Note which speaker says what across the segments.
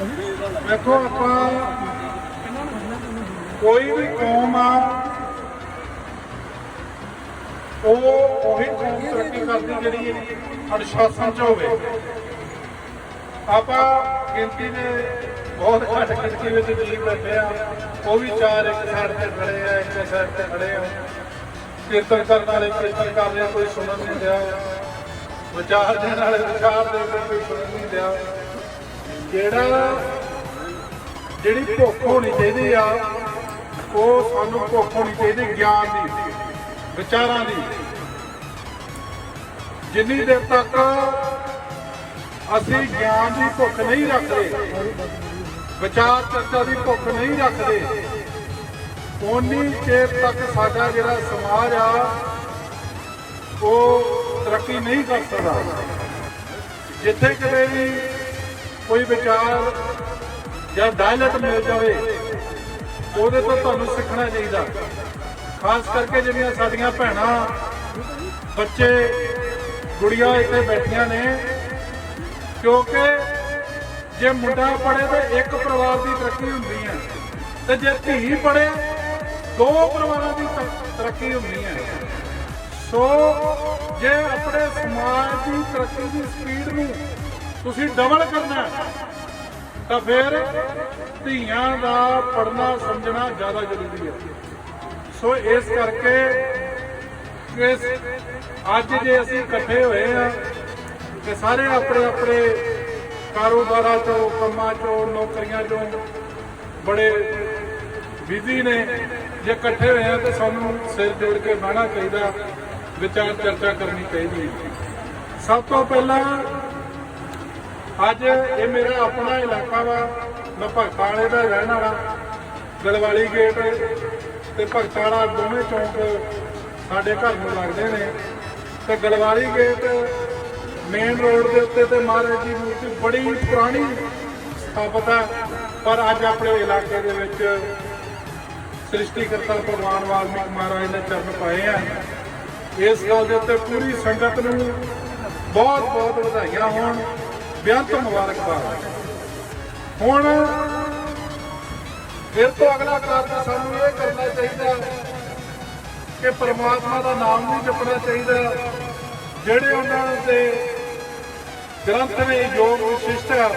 Speaker 1: ਵੇਖੋ ਆਪਾਂ ਕੋਈ ਵੀ ਕੌਮ ਆ, ਉਹ ਉਹੀ ਕੌਮ ਤਰੱਕੀ ਕਰਦੀ ਜਿਹੜੀ ਅਨੁਸ਼ਾਸਨ ਚ ਹੋਵੇ। ਆਪਾਂ ਗਿਣਤੀ ਦੇ ਬਹੁਤ ਘੱਟ ਗਿਣਤੀ ਵਿੱਚ ਜੀ ਬੈਠੇ ਆ, ਉਹ ਵੀ ਚਾਰ ਇੱਕ ਸਾਈਡ ਤੇ ਖੜੇ ਆ, ਇੱਕ ਸਾਈਡ ਤੇ ਖੜੇ ਆ। ਕੀਰਤਨ ਕਰਨ ਵਾਲੇ ਕੀਰਤਨ ਕਰ ਰਹੇ ਕੋਈ ਸੁਣਨ ਨਹੀਂ ਦਿਆ। ਵਿਚਾਰ ਦੇਣ ਵਾਲੇ ਵਿਚਾਰ ਦੇ ਕੋਈ ਸੁਣਨ ਨਹੀਂ ਦਿਆ। ਜਿਹੜਾ ਜਿਹੜੀ ਭੁੱਖ ਹੋਣੀ ਚਾਹੀਦੀ ਆ, ਉਹ ਸਾਨੂੰ ਭੁੱਖ ਹੋਣੀ ਚਾਹੀਦੀ ਗਿਆਨ ਦੀ, ਵਿਚਾਰਾਂ ਦੀ। ਜਿੰਨੀ ਦੇਰ ਤੱਕ ਅਸੀਂ ਗਿਆਨ ਦੀ ਭੁੱਖ ਨਹੀਂ ਰੱਖਦੇ, ਵਿਚਾਰ ਚਰਚਾ ਦੀ ਭੁੱਖ ਨਹੀਂ ਰੱਖਦੇ ਉਨੀ ਚਿਰ ਤੱਕ ਸਾਡਾ ਜਿਹੜਾ ਸਮਾਜ ਆ, ਉਹ ਤਰੱਕੀ ਨਹੀਂ ਕਰ ਸਕਦਾ। ਜਿੱਥੇ ਕਿਤੇ ਵੀ ਕੋਈ ਵਿਚਾਰ ਜਾਂ ਡਾਇਲਟ ਮਿਲ ਜਾਵੇ, ਉਹਦੇ ਤੋਂ ਤੁਹਾਨੂੰ ਸਿੱਖਣਾ ਚਾਹੀਦਾ। ਖਾਸ ਕਰਕੇ ਜਿਹੜੀਆਂ ਸਾਡੀਆਂ ਭੈਣਾਂ, ਬੱਚੇ, ਗੁੜੀਆਂ ਇੱਥੇ ਬੈਠੀਆਂ ਨੇ, ਕਿਉਂਕਿ ਜੇ ਮੁੰਡਾ ਪੜੇ ਤੇ ਇੱਕ ਪਰਿਵਾਰ ਦੀ ਤਰੱਕੀ ਹੁੰਦੀ ਹੈ, ਤੇ ਜੇ ਧੀ ਪੜੇ ਦੋ ਪਰਿਵਾਰਾਂ ਦੀ ਤ- ਤਰੱਕੀ ਹੁੰਦੀ ਹੈ। ਸੋ, ਜੇ ਆਪਣੇ ਸਮਾਜ ਦੀ ਤਰੱਕੀ ਦੀ ਸਪੀਡ ਨੂੰ ਤੁਸੀਂ ਡਬਲ ਕਰਨਾ ਤਾਂ ਫਿਰ ਧੀਆਂ ਦਾ ਪੜਨਾ ਸਮਝਣਾ ਜ਼ਿਆਦਾ ਜ਼ਰੂਰੀ ਹੈ। ਸੋ ਇਸ ਕਰਕੇ ਇਸ ਅੱਜ ਜੇ ਅਸੀਂ ਇਕੱਠੇ ਹੋਏ ਆ ਤੇ ਸਾਰੇ ਆਪਣੇ ਆਪਣੇ ਕਾਰੋਬਾਰਾਂ ਚੋਂ, ਕੰਮਾਂ ਚੋਂ, ਨੌਕਰੀਆਂ ਚੋਂ ਬੜੇ ਬਿਜ਼ੀ ਨੇ। ਜੇ ਇਕੱਠੇ ਹੋਏ ਆ ਤਾਂ ਸਾਨੂੰ ਸਿਰ ਜੋੜ ਕੇ ਬਹਿਣਾ ਚਾਹੀਦਾ, ਵਿਚਾਰ ਚਰਚਾ ਕਰਨੀ ਚਾਹੀਦੀ ਹੈ। ਸਭ ਤੋਂ ਪਹਿਲਾਂ ਅੱਜ ਇਹ ਮੇਰਾ ਆਪਣਾ ਇਲਾਕਾ ਵਾ, ਮੈਂ ਭਗਤਾਲੇ ਦਾ ਰਹਿਣ ਵਾਲਾ ਗਲਵਾਲੀ ਗੇਟ ਤੇ ਭਗਤਾਲਾ ਦੋਵੇਂ ਚੌਂਕ ਸਾਡੇ ਘਰ ਨੂੰ ਲੱਗਦੇ ਨੇ। ਤੇ ਗਲਵਾਲੀ ਗੇਟ ਮੇਨ ਰੋਡ ਦੇ ਉੱਤੇ ਤੇ ਮਹਾਰਾਜ ਦੀ ਮੂਰਤੀ ਬੜੀ ਪੁਰਾਣੀ ਸਥਾਪਤ ਹੈ, ਪਰ ਅੱਜ ਆਪਣੇ ਇਲਾਕੇ ਦੇ ਵਿੱਚ ਸ੍ਰਿਸ਼ਟੀਕਰਤਾ ਭਗਵਾਨ ਵਾਲਮੀਕ ਮਹਾਰਾਜ ਨੇ ਚਰਨ ਪਾਏ ਆ। ਇਸ ਗੱਲ ਦੇ ਉੱਤੇ ਪੂਰੀ ਸੰਗਤ ਨੂੰ ਬਹੁਤ ਬਹੁਤ ਵਧਾਈਆਂ ਹੋਣ। ਬੇਅੰਤ ਮੁਬਾਰਕਬਾਦ। ਹੁਣ ਫਿਰ ਤੋਂ ਅਗਲਾ ਕਾਰਨ ਸਾਨੂੰ ਇਹ ਕਰਨਾ ਚਾਹੀਦਾ ਕਿ ਪਰਮਾਤਮਾ ਦਾ ਨਾਮ ਨਹੀਂ ਜਪਣਾ ਚਾਹੀਦਾ। ਜਿਹੜੇ ਉਹਨਾਂ ਦੇ ਗ੍ਰੰਥ ਨੇ ਯੋਗ ਵਿਸ਼ਿਸ਼ਟ ਹੈ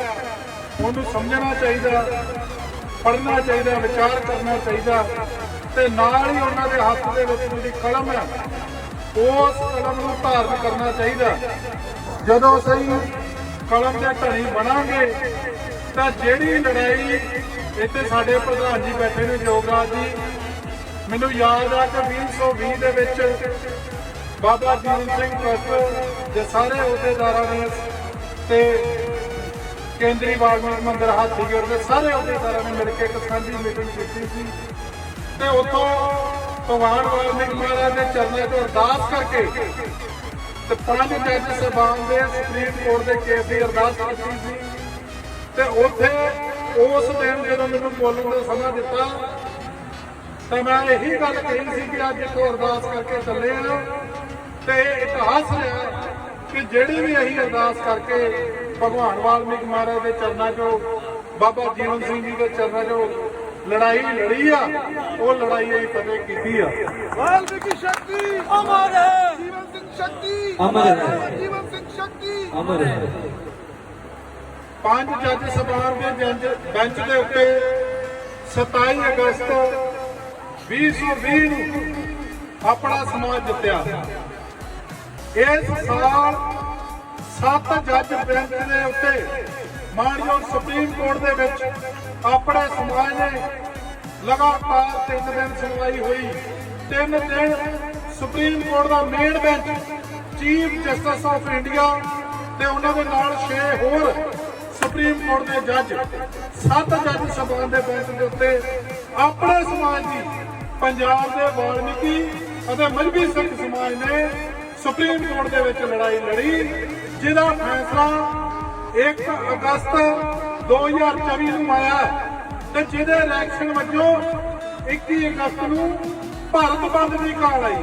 Speaker 1: ਉਹਨੂੰ ਸਮਝਣਾ ਚਾਹੀਦਾ, ਪੜ੍ਹਨਾ ਚਾਹੀਦਾ, ਵਿਚਾਰ ਕਰਨਾ ਚਾਹੀਦਾ ਤੇ ਨਾਲ ਹੀ ਉਹਨਾਂ ਦੇ ਹੱਥ ਦੇ ਵਿੱਚ ਜਿਹੜੀ ਕਲਮ ਹੈ ਉਸ ਕਲਮ ਨੂੰ ਧਾਰਨ ਕਰਨਾ ਚਾਹੀਦਾ। ਜਦੋਂ ਸਹੀ ਕਲਮ ਦੇ ਧਣੀ ਬਣਾਂਗੇ, ਤਾਂ ਜਿਹੜੀ ਲੜਾਈ ਇੱਥੇ ਸਾਡੇ ਪ੍ਰਧਾਨ ਜੀ ਬੈਠੇ ਨੇ ਯੋਗਰਾਜ ਜੀ, ਮੈਨੂੰ ਯਾਦ ਆ ਕਿ 2020 ਦੇ ਵਿੱਚ ਬਾਬਾ ਜੀਵਨ ਸਿੰਘ ਟਰੱਸਟ ਦੇ ਸਾਰੇ ਅਹੁਦੇਦਾਰਾਂ ਨੇ ਤੇ ਕੇਂਦਰੀ ਵਾਲਮੀਕ ਮੰਦਿਰ ਹਾਥੀਗੜ੍ਹ ਦੇ ਸਾਰੇ ਅਹੁਦੇਦਾਰਾਂ ਨੇ ਮਿਲ ਕੇ ਇੱਕ ਸਾਂਝੀ ਮੀਟਿੰਗ ਕੀਤੀ ਸੀ। ਤੇ ਉੱਥੋਂ ਭਗਵਾਨ ਵਾਲਮੀਕ ਮਹਾਰਾਜ ਦੇ ਚਰਨਾਂ 'ਚ ਅਰਦਾਸ ਕਰਕੇ ਤੇ ਪੰਜ ਜੱਜ ਸਾਹਿਬਾਨ ਦੇ ਸੁਪਰੀਮ ਕੋਰਟ ਦੇ ਕੇਸ ਦੀ ਅਰਦਾਸ ਕੀਤੀ ਸੀ। ਤੇ ਉੱਥੇ ਉਸ ਦਿਨ ਜਦੋਂ ਮੈਨੂੰ ਬੋਲਣ ਦਾ ਸਮਾਂ ਦਿੱਤਾ, ਤਾਂ ਮੈਂ ਇਹੀ ਗੱਲ ਕਹੀ ਸੀ ਕਿ ਅੱਜ ਇੱਥੋਂ ਅਰਦਾਸ ਕਰਕੇ ਚੱਲੇ ਆ। ਤੇ ਇਤਿਹਾਸ ਰਿਹਾ ਕਿ ਜਿਹੜੀ ਵੀ ਅਸੀਂ ਅਰਦਾਸ ਕਰਕੇ ਭਗਵਾਨ ਵਾਲਮੀਕ ਮਹਾਰਾਜ ਦੇ ਚਰਨਾਂ 'ਚੋਂ, ਬਾਬਾ ਜੀਵਨ ਸਿੰਘ ਜੀ ਦੇ ਚਰਨਾਂ 'ਚੋਂ ਲੜਾਈ ਲੜੀ ਆ, ਉਹ ਲੜਾਈ ਅਸੀਂ ਕਦੇ ਕੀਤੀ ਆ।
Speaker 2: ਵਾਲਮੀਕੀ
Speaker 3: ਸ਼ਕਤੀ ਅਮਰ
Speaker 2: ਹੈ ਸਿੰਘ ਸ਼ਕਤੀ
Speaker 3: ਅਮਰ ਹੈ
Speaker 1: ਪੰਜ ਜੱਜ ਸਭਾਰ ਦੇ ਬੈਂਚ ਦੇ ਉੱਤੇ 27 ਅਗਸਤ 2020 ਨੂੰ ਆਪਣਾ ਸਮਾਜ ਜਿੱਤਿਆ ਇਸ ਸਾਲ ਸੱਤ ਜੱਜ ਬੈਂਚ ਦੇ ਉੱਤੇ ਮਾਨਯੋਗ ਸੁਪਰੀਮ ਕੋਰਟ ਦੇ ਵਿੱਚ ਆਪਣੇ ਸਮਾਜ ਨੇ ਲਗਾਤਾਰ ਤਿੰਨ ਦਿਨ ਸੁਣਵਾਈ ਹੋਈ ਤਿੰਨ ਦਿਨ supreme court the main bench chief justice of India ਤੇ ਉਹਨਾਂ ਦੇ ਨਾਲ 6 ਹੋਰ ਸੁਪਰੀਮ ਕੋਰਟ ਦੇ ਜੱਜ, ਸੱਤ ਜੱਜ ਸਭਾ ਦੇ ਬੈਂਚ ਦੇ ਉੱਤੇ ਆਪਣੇ ਸਮਾਜ ਦੀ ਪੰਜਾਬ ਦੇ ਵਾਲਮੀਕੀ ਅਤੇ ਮਜਬੀ ਸਿੱਖ ਸਮਾਜ ਨੇ ਸੁਪਰੀਮ ਕੋਰਟ ਦੇ ਵਿੱਚ ਲੜਾਈ ਲੜੀ, ਜਿਹਦਾ ਫੈਸਲਾ 1 ਅਗਸਤ 2024 ਨੂੰ ਆਇਆ ਤੇ ਜਿਹਦੇ ਰਿਐਕਸ਼ਨ ਵਜੋਂ 21 ਅਗਸਤ ਨੂੰ ਭਾਰਤ ਬੰਦ ਦੀ ਕਾਲ ਆਈ।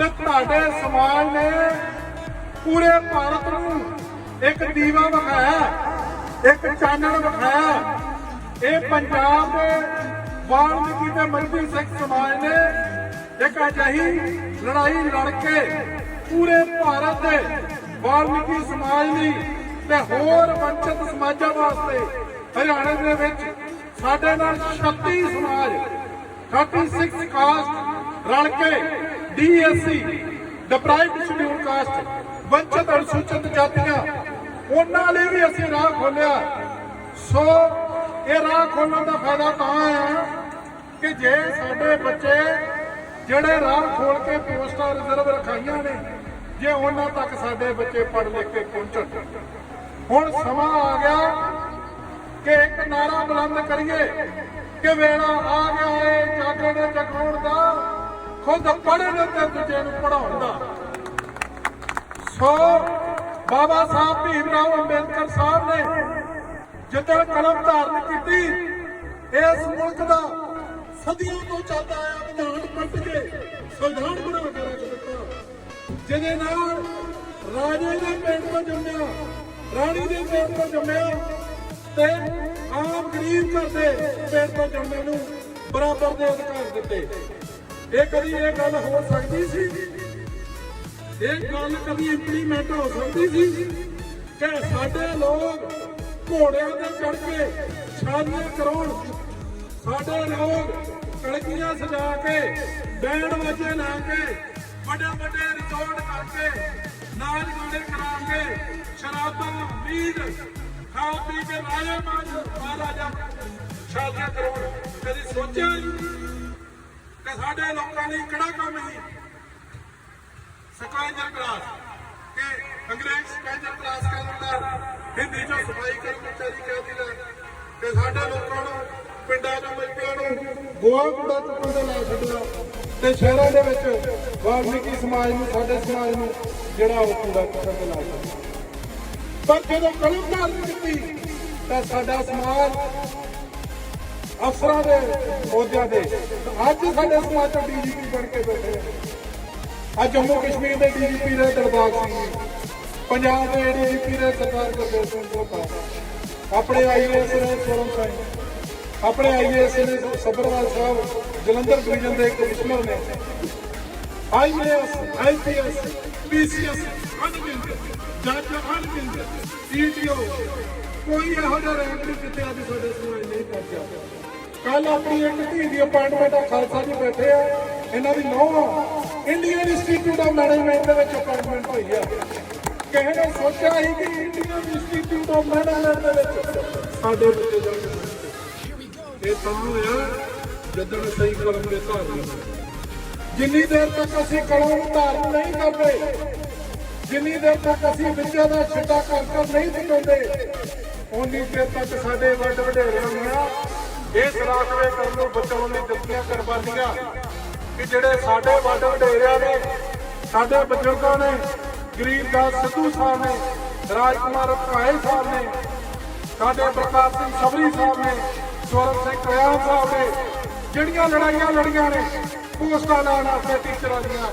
Speaker 1: ਤੇ ਤੁਹਾਡੇ ਸਮਾਜ ਨੇ ਪੂਰੇ ਭਾਰਤ ਨੂੰ ਇੱਕ ਦੀਵਾ ਵਿਖਾਇਆ, ਇੱਕ ਚਾਨਣ ਵਿਖਾਇਆ। ਇਹ ਪੰਜਾਬ ਦੇ ਵਾਲਮੀਕੀ ਤੇ ਮਰਦੀ ਸਿੱਖ ਸਮਾਜ ਨੇ ਇੱਕ ਅਜਿਹੀ ਲੜਾਈ ਲੜ ਕੇ ਪੂਰੇ ਭਾਰਤ ਦੇ ਵਾਲਮੀਕੀ ਸਮਾਜ ਲਈ ਤੇ ਹੋਰ ਵੰਚਿਤ ਸਮਾਜਾਂ ਵਾਸਤੇ ਹਰਿਆਣਾ ਦੇ ਵਿੱਚ ਸਾਡੇ ਨਾਲ 36 ਸਮਾਜ 36 ਕਾਸਟ ਰਲ ਕੇ ਡੀਐਸਸੀ ਡਿਪਰਾਈਵਡ ਸ਼ਡਿਊਲ ਕਾਸਟ ਵੰਚਿਤ ਅਨੁਸੂਚਿਤ ਜਾਤੀਆਂ, ਉਹਨਾਂ ਲਈ ਵੀ ਅਸੀਂ ਰਾਹ ਖੋਲਿਆ ਸੋ ਇਹ ਰਾਹ ਖੋਲਣ ਦਾ ਫਾਇਦਾ ਤਾਂ ਆ ਕਿ ਜੇ ਸਾਡੇ ਬੱਚੇ ਜਿਹੜੇ ਰਾਹ ਖੋਲ ਕੇ ਪੋਸਟਾਂ ਰਿਜ਼ਰਵ ਰਖਾਈਆਂ ਨੇ, ਜੇ ਉਹਨਾਂ ਤੱਕ ਸਾਡੇ ਬੱਚੇ ਪੜ੍ਹ ਲਿਖ ਕੇ ਪਹੁੰਚਣ। ਹੁਣ ਸਮਾਂ ਆ ਗਿਆ ਕਿ ਇੱਕ ਨਾਰਾ ਬੁਲੰਦ ਕਰੀਏ ਕਿ ਵੇਲਾ ਆ ਗਿਆ ਏ ਜਾਗਣ ਜਗਾਉਣ ਦਾ। ਖੁਦ ਪੜ੍ਹਨ ਤੇ ਦੂਜੇ ਨੂੰ ਪੜਾਉਣ ਦਾ ਸੋ ਬਾਬਾ ਸਾਹਿਬ ਭੀਮ ਰਾਓ ਅੰਬੇਦਕਰ ਸਾਹਿਬ ਨੇ ਜਿੱਦਣ ਕਲਮ ਧਾਰਨ ਕੀਤੀ, ਇਸ ਮੁਲਕ ਦਾ ਸਦੀਆਂ ਤੋਂ ਚੱਲਦਾ ਆਇਆ ਵਿਧਾਨ ਪੱਟ ਕੇ ਸੰਵਿਧਾਨ ਬਣਾ ਕੇ ਰੱਖ ਦਿੱਤਾ। ਜਿਹਦੇ ਨਾਲ ਰਾਜੇ ਦੇ ਪਿੰਡ ਤੋਂ ਜੰਮਿਆ, ਰਾਣੀ ਦੇ ਪਿੰਡ ਤੋਂ ਜੰਮਿਆ ਤੇ ਆਮ ਗਰੀਬ ਘਰ ਦੇ ਪਿੰਡ ਤੋਂ ਜੰਮੇ ਨੂੰ ਬਰਾਬਰ ਦੇ ਅਧਿਕਾਰ ਦਿੱਤੇ। ਇਹ ਕਦੀ ਇਹ ਗੱਲ ਹੋ ਸਕਦੀ ਸੀ? ਇਹ ਗੱਲ ਕਦੀ ਇੰਪਲੀਮੈਂਟ ਹੋ ਸਕਦੀ ਸੀ? ਕਿ ਸਾਡੇ ਲੋਕ ਘੋੜਿਆਂ ਤੇ ਚੜ ਕੇ ਸ਼ਾਦੀਆਂ ਕਰਾਉਣ, ਸਾਡੇ ਲੋਕ ਕਲਕੀਆਂ ਸਜਾ ਕੇ ਬੈਂਡ ਵਾਜੇ ਲਾ ਕੇ ਵੱਡੇ ਵੱਡੇ ਰਿਕਾਰਡ ਕਰਕੇ ਨਾਚ ਗਾਣੇ ਕਰਾ ਕੇ ਸ਼ਰਾਬਾਂ ਮੀਟ ਖਾ ਪੀ ਕੇ ਰਾਜਾ ਮਾਜ ਮਹਾਰਾਜਾ ਸ਼ਾਦੀਆਂ ਕਰਾਉਣ। ਕਦੀ ਸੋਚਿਆ ਕਿ ਸਾਡੇ ਲੋਕਾਂ ਲਈ ਕਿਹੜਾ ਕੰਮ ਹੀ ਸਕੈਂਜਰ ਕਲਾਸ ਕਿ ਅੰਗਰੇਜ਼ ਸਕੈਂਜਰ ਕਲਾਸ ਕਹਿੰਦਾ ਹਿੰਦੀ ਚੋਂ ਸਫ਼ਾਈ ਕਰਮਚਾਰੀ ਕਹਿੰਦੀ ਦਾ ਸਾਡੇ ਲੋਕਾਂ ਨੂੰ, ਪਿੰਡਾਂ ਦੇ ਮਿਲਕਿਆਂ ਨੂੰ ਗੋਆ ਕੂੜਾ ਚੁੱਕਣ ਦੇ ਨਾਲ ਛੱਡਿਆ ਤੇ ਸ਼ਹਿਰਾਂ ਦੇ ਵਿੱਚ ਵਾਲਮੀਕੀ ਸਮਾਜ ਨੂੰ, ਸਾਡੇ ਸਮਾਜ ਨੂੰ ਜਿਹੜਾ ਉਹ ਕੂੜਾ ਚੁੱਕਣ ਦੇ ਨਾਲ ਛੱਡਿਆ। ਪਰ ਜਦੋਂ ਕਲਮ ਕੀਤੀ ਤਾਂ ਸਾਡਾ ਸਮਾਜ ਅਫਸਰਾਂ ਦੇ, ਅਹੁਦਿਆਂ ਦੇ। ਅੱਜ ਸਾਡੇ ਸਮਾਜ ਤੋਂ ਡੀਜੀਪੀ ਬਣ ਕੇ ਬੈਠੇ ਆ। ਜੰਮੂ ਕਸ਼ਮੀਰ ਦੇ ਡੀਜੀਪੀ ਦੇ ਦਰਬਾਰ ਸਿੰਘ ਪੰਜਾਬ ਦੇ ਡੀਜੀਪੀ ਦੇ ਸਰਦਾਰ ਗੁਰਦੇਵ ਸਿੰਘ ਕੋਟਾ ਆਪਣੇ ਆਈਏਐਸ ਨੇ ਸੋਰਮ ਸਿੰਘ ਆਪਣੇ ਆਈਏਐਸ ਨੇ ਸਬਰਵਾਲ ਸਾਹਿਬ, ਜਲੰਧਰ ਡਿਵੀਜ਼ਨ ਦੇ ਕਮਿਸ਼ਨਰ ਨੇ। ਆਈਏਐਸ ਆਈਪੀਐਸ ਪੀਸੀਐਸ ਅਨਵਿੰਦ ਜੱਜ ਅਨਵਿੰਦ ਸੀਟੀਓ ਕੋਈ ਇਹੋ ਜਿਹਾ ਰੈਂਕ ਜਿੱਥੇ ਅੱਜ ਸਾਡੇ ਸਮਾਜ ਨਹੀਂ ਪਹੁੰਚਿਆ ਕੱਲ ਆਪਣੀ ਇੱਕ ਧੀ ਦੀ ਅਪਾਇੰਟਮੈਂਟ ਆ, ਖਾਲਸਾ ਜੀ ਬੈਠੇ ਆ। ਇਹਨਾਂ ਦੀ ਨੌਂ ਇੰਡੀਅਨ ਇੰਸਟੀਚਿਊਟ ਆਫ ਮੈਨੇਜਮੈਂਟ ਦੇ ਵਿੱਚ ਅਪਾਇੰਟਮੈਂਟ ਹੋਈ ਆ। ਕਿਸੇ ਨੇ ਸੋਚਿਆ ਹੀ ਕਿ ਇੰਡੀਅਨ ਇੰਸਟੀਚਿਊਟ ਆਫ ਮੈਨੇਜਮੈਂਟ ਦੇ ਵਿੱਚ ਸਾਡੇ ਬੱਚੇ ਜਾਣਗੇ। ਇਹ ਤਾਂ ਹੋਇਆ ਜਦੋਂ ਸਹੀ ਕਲਮ ਦੇ ਧਾਰਨ ਜਿੰਨੀ ਦੇਰ ਤੱਕ ਅਸੀਂ ਕਲਮ ਨੂੰ ਧਾਰਨ ਨਹੀਂ ਕਰਦੇ, ਜਿੰਨੀ ਦੇਰ ਤੱਕ ਅਸੀਂ ਵਿਦਿਆ ਦਾ ਛਿੱਟਾ ਕਰ ਕਰ ਨਹੀਂ ਸਿਖਾਉਂਦੇ ਉਨੀ ਦੇਰ ਤੱਕ ਸਾਡੇ ਵੱਡ ਵਡੇਰਿਆਂ ਦੀਆਂ ਇਸ ਰਾਖਵੇ ਕਰਨ ਨੂੰ ਬਚਾਉਣ ਲਈ ਦਿੱਤੀਆਂ ਕੁਰਬਾਨੀਆਂ ਕਿ ਜਿਹੜੇ ਸਾਡੇ ਵੱਡ ਵਡੇਰਿਆਂ ਨੇ, ਸਾਡੇ ਬਜ਼ੁਰਗਾਂ ਨੇ, ਗਰੀਬ ਦਾਸ ਸਿੱਧੂ ਸਾਹਿਬ ਨੇ, ਰਾਜਕੁਮਾਰ ਭਾਈ ਸਾਹਿਬ ਨੇ, ਸਾਡੇ ਪ੍ਰਕਾਸ਼ ਸਿੰਘ ਸਬਰੀ ਸਾਹਿਬ ਨੇ, ਸਵਰਨ ਸਿੰਘ ਕਿਆਲ ਸਾਹਿਬ ਨੇ, ਜਿਹੜੀਆਂ ਲੜਾਈਆਂ ਲੜੀਆਂ ਨੇ, ਪੋਸਟਾਂ ਲੈਣ ਵਾਸਤੇ ਟੀਚਰਾਂ ਦੀਆਂ,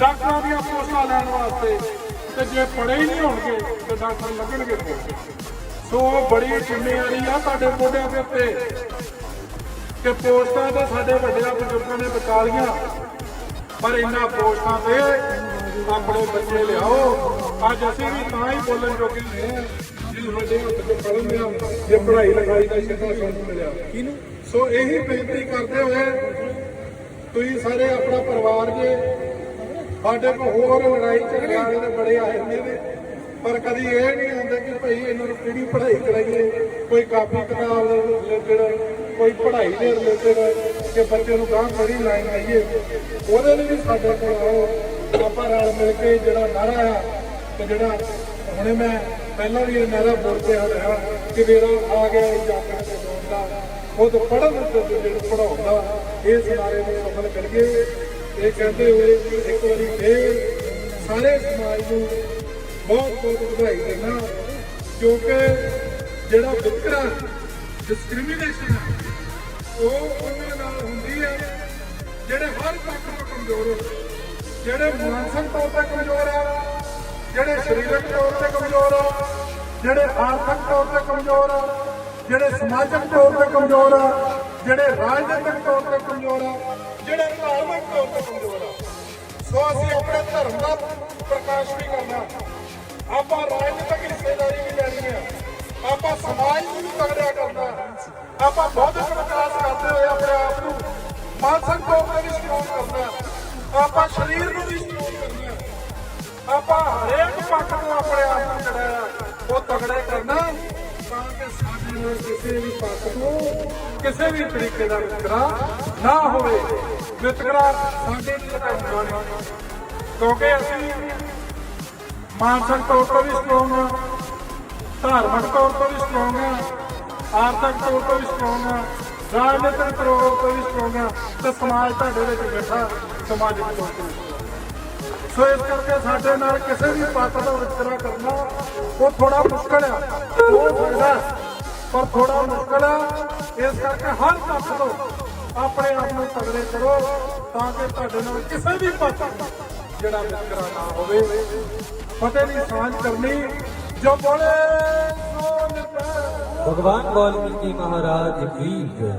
Speaker 1: ਡਾਕਟਰਾਂ ਦੀਆਂ ਪੋਸਟਾਂ ਲੈਣ ਵਾਸਤੇ, ਤੇ ਜੇ ਪੜੇ ਹੀ ਨਹੀਂ ਹੋਣਗੇ, ਤੇ ਡਾਕਟਰ ਲੱਗਣਗੇ ਕਿੱਥੇ? ਸੋ ਬੜੀ ਜ਼ਿੰਮੇਵਾਰੀ ਆ ਤੁਹਾਡੇ ਮੋਢਿਆਂ ਦੇ ਉੱਤੇ। ਕਿ ਪੋਸਟਾਂ ਤੇ ਸਾਡੇ ਵੱਡਿਆਂ ਬਜ਼ੁਰਗਾਂ ਨੇ ਬਚਾ ਲੀਆਂ ਪਰ ਇਹਨਾਂ ਪੋਸਟਾਂ ਤੇ ਆਪਣੇ ਬੱਚੇ ਲਿਆਓ। ਅੱਜ ਅਸੀਂ ਵੀ ਤਾਂ ਹੀ ਬੋਲਣ ਜੋਗੇ ਨੇ ਜਿਹਨੂੰ ਸਾਡੇ ਹੱਥ 'ਚ ਕਲਮ ਆ ਜੇ ਪੜ੍ਹਾਈ ਲਿਖਾਈ ਦਾ ਸਿੱਧਾ ਸੰਤ ਮਿਲਿਆ। ਕਿਹਨੂੰ? ਸੋ ਇਹੀ ਬੇਨਤੀ ਕਰਦੇ ਹੋਏ ਤੁਸੀਂ ਸਾਰੇ ਆਪਣਾ ਪਰਿਵਾਰ ਜੇ ਸਾਡੇ ਕੋਲ ਹੋਰ ਲੜਾਈ ਝਗੜੇ ਵਾਲੇ ਤੇ ਬੜੇ ਆਏ ਨੇ। ਪਰ ਕਦੀ ਇਹ ਨਹੀਂ ਹੁੰਦਾ ਕਿ ਭਈ ਇਹਨਾਂ ਨੂੰ ਕਿਹੜੀ ਪੜ੍ਹਾਈ ਕਰਾਈਏ? ਕੋਈ ਕਾਪੀ ਕਿਤਾਬ ਰਿਲੇਟਡ ਕੋਈ ਪੜ੍ਹਾਈ ਦੇ ਰਿਲੇਟਡ ਕਿ ਬੱਚੇ ਨੂੰ ਗਾਂ ਬੜੀ ਲਾਈਨ ਆਈਏ। ਉਹਦੇ ਲਈ ਵੀ ਸਾਡੇ ਕੋਲ ਆਓ। ਆਪਾਂ ਰਲ ਮਿਲ ਕੇ ਜਿਹੜਾ ਨਾਰਾ ਆ ਤੇ ਜਿਹੜਾ ਹੁਣੇ ਮੈਂ ਪਹਿਲਾਂ ਵੀ ਇਹ ਨਾਰਾ ਬੋਲ ਕੇ ਹਟਿਆ ਕਿ ਜਿਹੜਾ ਆ ਗਿਆ ਜਾਗਣ ਤੇ ਦੋਨ ਦਾ ਉਹ ਪੜ੍ਹਨ ਤੇ ਜਿਹੜਾ ਪੜਾਉਂਦਾ ਇਸ ਨਾਰੇ ਨੂੰ ਸਫਲ ਕਰੀਏ। ਇਹ ਕਹਿੰਦੇ ਹੋਏ ਇੱਕ ਵਾਰੀ ਫੇਰ ਸਾਰੇ ਸਮਾਜ ਨੂੰ ਬਹੁਤ ਬਹੁਤ ਵਧਾਈ ਦਿੰਦਾ ਕਿਉਂਕਿ ਜਿਹੜਾ ਵਿਤਕਰਾ ਡਿਸਕ੍ਰਿਮੀਨੇਸ਼ਨ ਉਹ ਉਹਨਾਂ ਨਾਲ ਹੁੰਦੀ ਹੈ ਜਿਹੜੇ ਹਰ ਪੱਖ ਤੋਂ ਕਮਜ਼ੋਰ ਹੋ ਜਿਹੜੇ ਮਾਨਸਿਕ ਤੌਰ ਤੇ ਕਮਜ਼ੋਰ ਆ, ਜਿਹੜੇ ਸਰੀਰਕ ਤੌਰ ਤੇ ਕਮਜ਼ੋਰ ਆ, ਜਿਹੜੇ ਆਰਥਿਕ ਤੌਰ ਤੇ ਕਮਜ਼ੋਰ ਆ, ਜਿਹੜੇ ਸਮਾਜਿਕ ਤੌਰ ਤੇ ਕਮਜ਼ੋਰ ਆ, ਜਿਹੜੇ ਰਾਜਨੀਤਿਕ ਤੌਰ ਤੇ ਕਮਜ਼ੋਰ ਆ, ਜਿਹੜੇ ਧਾਰਮਿਕ ਤੌਰ ਤੇ ਕਮਜ਼ੋਰ ਆ। ਸੋ ਅਸੀਂ ਆਪਣੇ ਧਰਮ ਦਾ ਪ੍ਰਕਾਸ਼ ਵੀ ਕਰਨਾ। ਆਪਾਂ ਰਾਜਨੀਤਿਕ ਹਿੱਸੇਦਾਰੀ ਵੀ ਲੈਣੀ ਹੈ ਆਪਾਂ ਸਮਾਜ ਨੂੰ ਵੀ ਤਗੜਾ ਕਰਨਾ ਆਪਾਂ ਬੌਧਿਕ ਵਿਕਾਸ ਕਰਦੇ ਹੋਏ ਆਪਣੇ ਆਪ ਨੂੰ ਮਾਨਸਿਕ ਤੌਰ ਤੇ ਵੀ ਸਟਰੋਂਗ ਕਰਨਾ ਆਪਾਂ ਸਰੀਰ ਨੂੰ ਵੀ ਸਟਰੋਂਗ ਕਰਨਾ ਆਪਾਂ ਹਰੇਕ ਪੱਖ ਤੋਂ ਆਪਣੇ ਆਪ ਨੂੰ ਜਿਹੜਾ ਉਹ ਤਗੜੇ ਕਰਨਾ ਤਾਂ ਕਿ ਸਾਡੇ ਨਾਲ ਕਿਸੇ ਵੀ ਪੱਖ ਤੋਂ ਕਿਸੇ ਵੀ ਤਰੀਕੇ ਦਾ ਵਿਤਕਰਾ ਨਾ ਹੋਵੇ। ਵਿਤਕਰਾ ਸਾਡੇ ਲਈ ਤਾਂ ਕਿਉਂਕਿ ਅਸੀਂ ਮਾਨਸਿਕ ਤੌਰ ਤੇ ਵੀ ਸਟਰੋਂਗ ਆ, ਧਾਰਮਿਕ ਤੌਰ ਤੇ ਵੀ ਸਟਰੋਂਗ ਆ, ਆਰਥਿਕ ਤੌਰ ਤੇ ਵੀ ਸਟਰੋਂਗ ਆ, ਰਾਜਨੀਤਿਕ ਤੌਰ ਤੇ ਵੀ ਸਟਰੋਂਗ ਆ ਤੇ ਸਮਾਜ ਤੁਹਾਡੇ ਵਿੱਚ ਬੈਠਾ ਸਮਾਜਿਕ ਤੌਰ ਤੇ। ਸੋ ਇਸ ਕਰਕੇ ਸਾਡੇ ਨਾਲ ਕਿਸੇ ਵੀ ਪਾਤਰ ਦਾ ਵਿਤਕਰਾ ਕਰਨਾ ਉਹ ਥੋੜਾ ਮੁਸ਼ਕਲ ਆ, ਹੋ ਸਕਦਾ ਪਰ ਥੋੜਾ ਮੁਸ਼ਕਲ ਆ। ਇਸ ਕਰਕੇ ਹਰ ਪੱਖ ਤੋਂ ਆਪਣੇ ਆਪ ਨੂੰ ਤਗੜੇ ਕਰੋ ਤਾਂ ਕਿ ਤੁਹਾਡੇ ਨਾਲ ਕਿਸੇ ਵੀ ਪਾਤਰ ਜਿਹੜਾ ਵਿਤਕਰਾ ਨਾ ਹੋਵੇ। ਫਤਿਹ ਦੀ ਸਾਂਝ ਕਰਨੀ ਜੋ ਬੋਲੇ ਸੋ ਨਿਰਭੈ
Speaker 3: ਭਗਵਾਨ ਵਾਲਮੀਕੀ ਮਹਾਰਾਜ ਕੀ ਜੈ।